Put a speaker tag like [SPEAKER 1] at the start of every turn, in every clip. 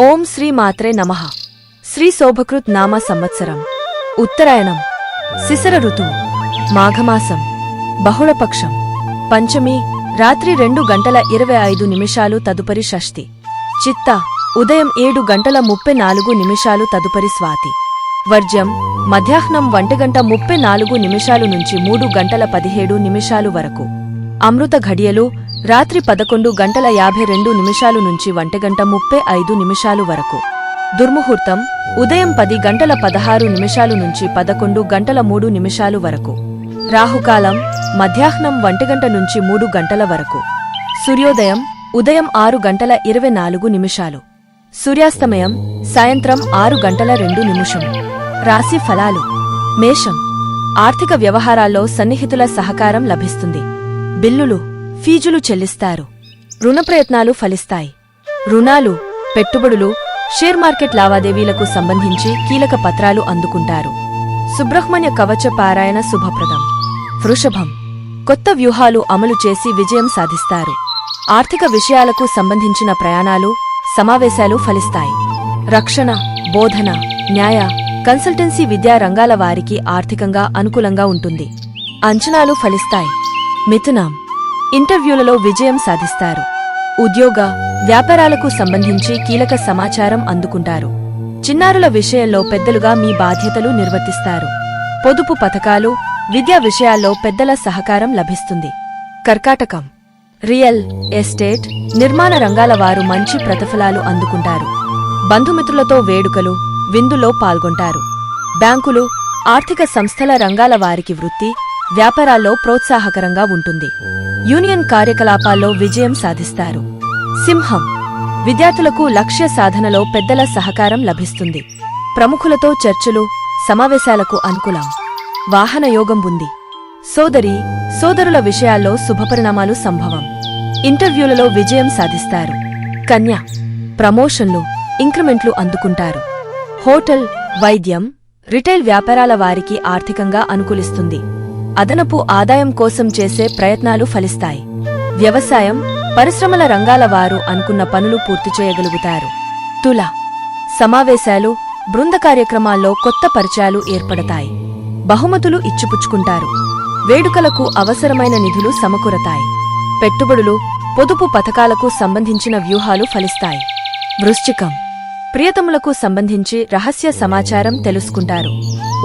[SPEAKER 1] ఓం శ్రీ మాత్రే నమః. శ్రీ శోభకృత్ నామ సంవత్సరం. ఉత్తరాయణం. శిశర ఋతువు. మాఘమాసం. బహుళపక్షం. పంచమి రాత్రి రెండు గంటల ఇరవై ఐదు నిమిషాలు తదుపరి షష్ఠి. చిత్త ఉదయం ఏడు గంటల ముప్పై నాలుగు నిమిషాలు తదుపరి స్వాతి. వర్జ్యం మధ్యాహ్నం ఒంటిగంట ముప్పై నాలుగు నిమిషాలు నుంచి మూడు గంటల పదిహేడు నిమిషాలు వరకు. అమృత ఘడియలు రాత్రి పదకొండు గంటల యాభై రెండు నిమిషాలు నుంచి వంటగంట ముప్పై ఐదు నిమిషాలు వరకు. దుర్ముహూర్తం ఉదయం పది గంటల పదహారు నిమిషాలు నుంచి పదకొండు గంటల మూడు నిమిషాలు వరకు. రాహుకాలం మధ్యాహ్నం ఒంటిగంట నుంచి మూడు గంటల వరకు. సూర్యోదయం ఉదయం ఆరు గంటల ఇరవై నాలుగు నిమిషాలు. సూర్యాస్తమయం సాయంత్రం ఆరు గంటల రెండు నిమిషం. రాశి ఫలాలు. మేషం. ఆర్థిక వ్యవహారాల్లో సన్నిహితుల సహకారం లభిస్తుంది. బిల్లులు. ఫీజులు చెల్లిస్తారు. రుణ ప్రయత్నాలు ఫలిస్తాయి. రుణాలు పెట్టుబడులు షేర్ మార్కెట్ లావాదేవీలకు సంబంధించి కీలక పత్రాలు అందుకుంటారు. సుబ్రహ్మణ్య కవచ పారాయణ శుభప్రదం. వృషభం. కొత్త వ్యూహాలు అమలు చేసి విజయం సాధిస్తారు. ఆర్థిక విషయాలకు సంబంధించిన ప్రయాణాలు సమావేశాలు ఫలిస్తాయి. రక్షణ బోధన న్యాయ కన్సల్టెన్సీ విద్యా రంగాల వారికి ఆర్థికంగా అనుకూలంగా ఉంటుంది. అంచనాలు ఫలిస్తాయి. మిథునాం. ఇంటర్వ్యూలలో విజయం సాధిస్తారు. ఉద్యోగ వ్యాపారాలకు సంబంధించి కీలక సమాచారం అందుకుంటారు. చిన్నారుల విషయంలో పెద్దలుగా మీ బాధ్యతలు నిర్వర్తిస్తారు. పొదుపు పథకాలు విద్యా విషయాల్లో పెద్దల సహకారం లభిస్తుంది. కర్కాటకం రియల్ ఎస్టేట్ నిర్మాణ రంగాల వారు మంచి ప్రతిఫలాలు అందుకుంటారు. బంధుమిత్రులతో వేడుకలు విందులో పాల్గొంటారు. బ్యాంకులు ఆర్థిక సంస్థల రంగాల వారికి వృత్తి వ్యాపారాల్లో ప్రోత్సాహకరంగా ఉంటుంది. యూనియన్ కార్యకలాపాల్లో విజయం సాధిస్తారు. సింహం విద్యార్థులకు లక్ష్య సాధనలో పెద్దల సహకారం లభిస్తుంది. ప్రముఖులతో చర్చలు సమావేశాలకు అనుకూలం. వాహనయోగం ఉంది. సోదరి సోదరుల విషయాల్లో శుభపరిణామాలు సంభవం. ఇంటర్వ్యూలలో విజయం సాధిస్తారు. కన్య ప్రమోషన్లు ఇంక్రిమెంట్లు అందుకుంటారు. హోటల్ వైద్యం రిటైల్ వ్యాపారాల వారికి ఆర్థికంగా అనుకూలిస్తుంది. అదనపు ఆదాయం కోసం చేసే ప్రయత్నాలు ఫలిస్తాయి. వ్యవసాయం పరిశ్రమల రంగాల వారు అనుకున్న పనులు పూర్తి చేయగలుగుతారు. తుల సమావేశాలు బృంద కార్యక్రమాల్లో కొత్త పరిచయాలు ఏర్పడతాయి. బహుమతులు ఇచ్చిపుచ్చుకుంటారు. వేడుకలకు అవసరమైన నిధులు సమకూరతాయి. పెట్టుబడులు పొదుపు పథకాలకు సంబంధించిన వ్యూహాలు ఫలిస్తాయి. వృశ్చికం ప్రియతములకు సంబంధించి రహస్య సమాచారం తెలుసుకుంటారు.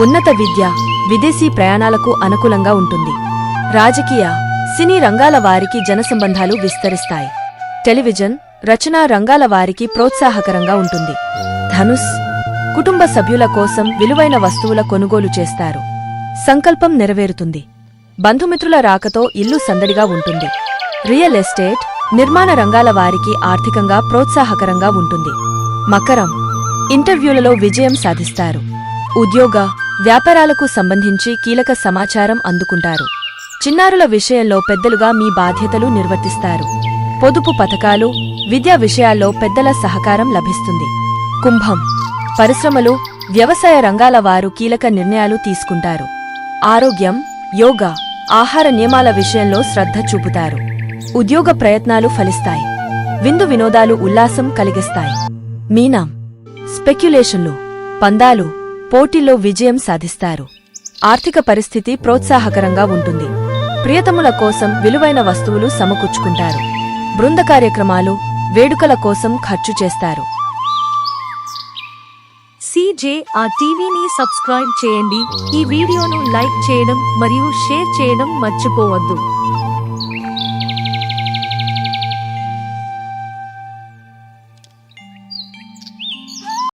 [SPEAKER 1] ఉన్నత విద్య విదేశీ ప్రయాణాలకు అనుకూలంగా ఉంటుంది. రాజకీయ సినీ రంగాల వారికి జనసంబంధాలు విస్తరిస్తాయి. టెలివిజన్ రచనా రంగాల వారికి ప్రోత్సాహకరంగా ఉంటుంది. ధనుస్ కుటుంబ సభ్యుల కోసం విలువైన వస్తువుల కొనుగోలు చేస్తారు. సంకల్పం నెరవేరుతుంది. బంధుమిత్రుల రాకతో ఇల్లు సందడిగా ఉంటుంది. రియల్ ఎస్టేట్ నిర్మాణ రంగాల వారికి ఆర్థికంగా ప్రోత్సాహకరంగా ఉంటుంది. మకరం. ఇంటర్వ్యూలలో విజయం సాధిస్తారు. ఉద్యోగ వ్యాపారాలకు సంబంధించి కీలక సమాచారం అందుకుంటారు. చిన్నారుల విషయంలో పెద్దలుగా మీ బాధ్యతలు నిర్వర్తిస్తారు. పొదుపు పథకాలు విద్యా విషయాల్లో పెద్దల సహకారం లభిస్తుంది. కుంభం. పరిశ్రమలు వ్యవసాయ రంగాల వారు కీలక నిర్ణయాలు తీసుకుంటారు. ఆరోగ్యం యోగా ఆహార నియమాల విషయంలో శ్రద్ధ చూపుతారు. ఉద్యోగ ప్రయత్నాలు ఫలిస్తాయి. విందు వినోదాలు ఉల్లాసం కలిగిస్తాయి. మీనాం స్పెక్యులేషన్లు పందాలు పోటీల్లో విజయం సాధిస్తారు. ఆర్థిక పరిస్థితి ప్రోత్సాహకరంగా ఉంటుంది. ప్రియతముల కోసం విలువైన వస్తువులు సమకూర్చుకుంటారు. బృంద కార్యక్రమాలు వేడుకల కోసం ఖర్చు చేస్తారు.
[SPEAKER 2] సిజే ఆ టీవీని సబ్స్క్రైబ్ చేయండి. ఈ వీడియోను లైక్ చేయడం మరియు షేర్ చేయడం మర్చిపోవద్దు.